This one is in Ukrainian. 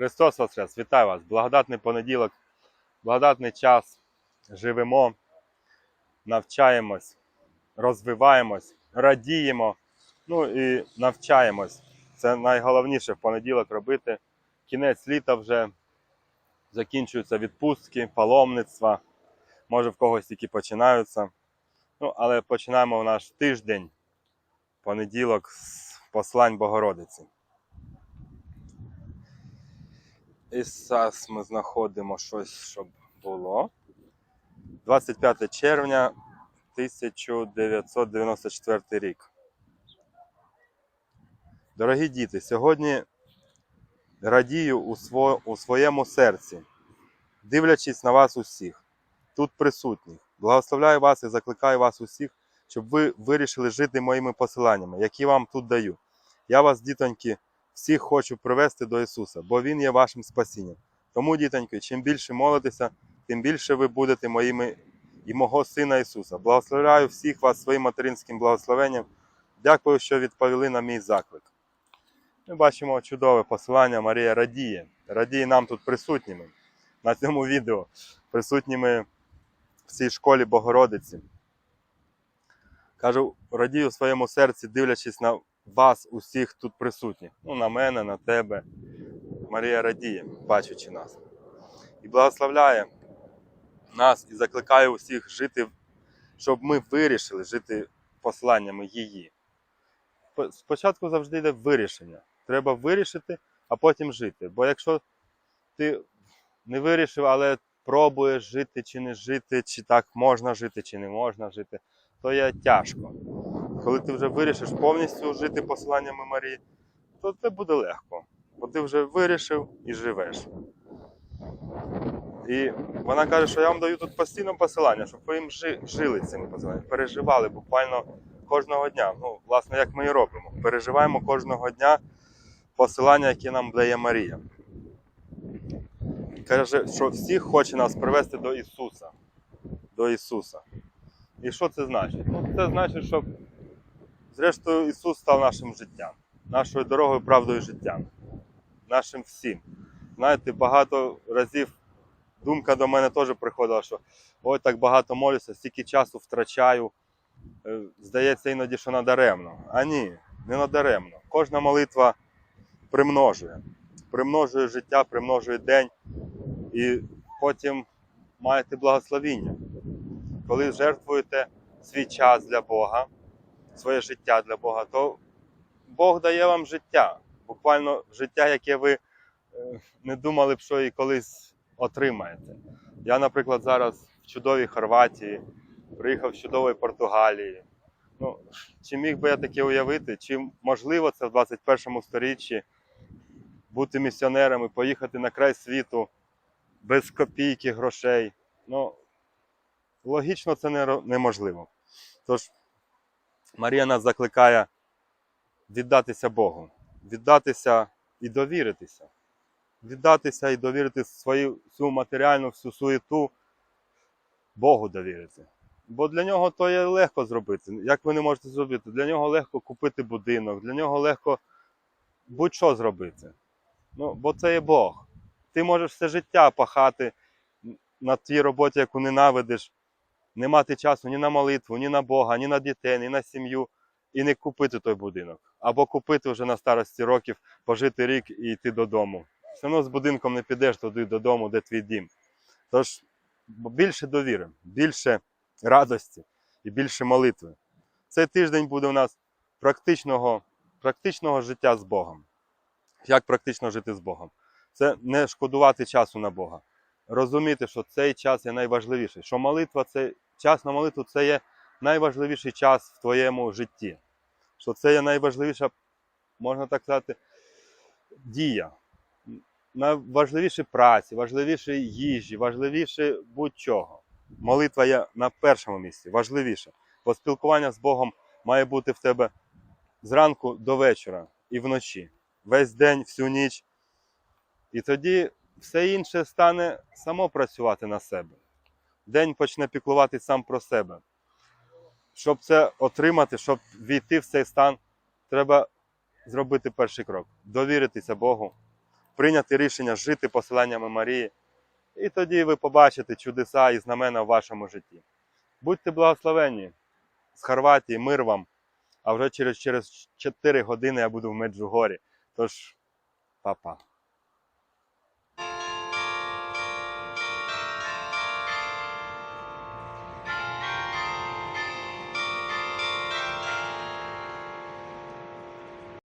Христос Воскрес! Вітаю вас! Благодатний понеділок, благодатний час. Живемо, навчаємось, розвиваємось, радіємо, ну і навчаємось. Це найголовніше в понеділок робити. Кінець літа вже закінчуються відпустки, паломництва. Може в когось тільки починаються. Ну, але починаємо наш тиждень, понеділок з послань Богородиці. І зараз ми знаходимо щось, щоб було. 25 червня 1994 рік. Дорогі діти, сьогодні радію у, сво, у своєму серці, дивлячись на вас усіх, тут присутніх. Благословляю вас і закликаю вас усіх, щоб ви вирішили жити моїми посиланнями, які вам тут даю. Я вас, дітоньки, всіх хочу привести до Ісуса, бо Він є вашим спасінням. Тому, дітоньки, чим більше молитеся, тим більше ви будете моїми і мого Сина Ісуса. Благословляю всіх вас своїм материнським благословенням. Дякую, що відповіли на мій заклик. Ми бачимо чудове посилання. Марія радіє. Радіє нам тут присутніми на цьому відео, присутніми в цій школі Богородиці. Кажу, радію в своєму серці, дивлячись на вас, усіх тут присутніх. Ну, на мене, на тебе. Марія радіє, бачачи нас. І благословляє нас і закликає усіх жити, щоб ми вирішили жити посланнями її. Спочатку завжди йде вирішення. Треба вирішити, а потім жити. Бо якщо ти не вирішив, але пробуєш жити чи не жити, чи так можна жити, чи не можна жити, то є тяжко. Коли ти вже вирішиш повністю жити посланнями Марії, то це буде легко. Бо ти вже вирішив і живеш. І вона каже, що я вам даю тут постійно посилання, щоб ви їм жили цими посиланнями, переживали буквально кожного дня. Ну, власне, як ми і робимо. Переживаємо кожного дня посилання, які нам дає Марія. Каже, що всіх хоче нас привести до Ісуса. До Ісуса. І що це значить? Ну, це значить, щоб зрештою Ісус став нашим життям, нашою дорогою, правдою життя, нашим всім. Знаєте, багато разів думка до мене теж приходила, що ой, так багато молюся, стільки часу втрачаю. Е, Здається іноді, що надаремно. А ні, не надаремно. Кожна молитва примножує. Примножує життя, примножує день. І потім маєте благословіння. Коли жертвуєте свій час для Бога, своє життя для Бога, то Бог дає вам життя. Буквально життя, яке ви е, не думали б, що і колись отримаєте. Я, наприклад, зараз в чудовій Хорватії, приїхав з чудової Португалії. Ну, чи міг би я таке уявити, чи можливо це в 21 сторіччі бути місіонером і поїхати на край світу без копійки грошей? Ну, логічно це неможливо. Тож Марія нас закликає віддатися Богу, віддатися і довіритися. Віддатися і довірити свою всю матеріальну, всю суєту Богу довірити. Бо для нього то є легко зробити. Як ви не можете зробити? Для нього легко купити будинок, для нього легко будь-що зробити. Ну, бо це є Бог. Ти можеш все життя пахати на тій роботі, яку ненавидиш, не мати часу ні на молитву, ні на Бога, ні на дітей, ні на сім'ю, і не купити той будинок. Або купити вже на старості років, пожити рік і йти додому. Все одно з будинком не підеш туди додому, де твій дім. Тож більше довіри, більше радості і більше молитви. Цей тиждень буде у нас практичного, практичного життя з Богом. Як практично жити з Богом? Це не шкодувати часу на Бога. Розуміти, що цей час є найважливіший, що молитва це час на молитву це є найважливіший час в твоєму житті. Що це є найважливіша, можна так сказати, дія. Найважливіші праці, важливіші їжі, важливіше будь-чого. Молитва є на першому місці, важливіше. Бо спілкування з Богом має бути в тебе зранку до вечора і вночі. Весь день, всю ніч. І тоді все інше стане само працювати на себе. День почне піклуватись сам про себе. Щоб це отримати, щоб війти в цей стан, треба зробити перший крок довіритися Богу, прийняти рішення жити поселеннями Марії. І тоді ви побачите чудеса і знамена в вашому житті. Будьте благословені з Хорватії, мир вам. А вже через, через 4 години я буду в Меджугорі. Тож, па-па.